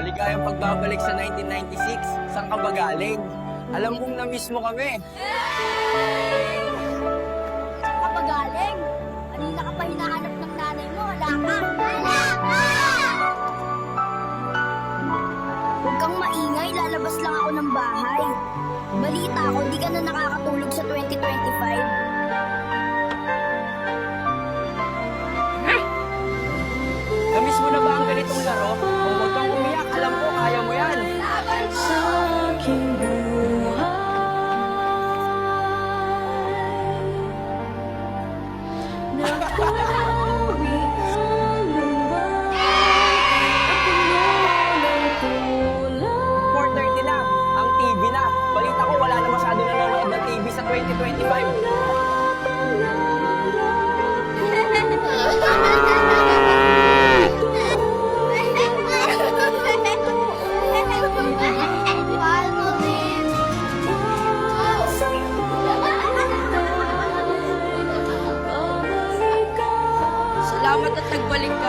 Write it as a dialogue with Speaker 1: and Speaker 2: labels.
Speaker 1: Maligayang pagbabalik sa 1996. Saan ka ba galing? Alam kong na-miss mo kami.
Speaker 2: Saan ka ba galing? Kanina ka pa hinahanap ng nanay mo, wala ka. Wala ka! Huwag kang maingay, lalabas lang ako ng bahay. Balita ko, di ka na nakakatulog 25.
Speaker 3: Salamat at nagbalik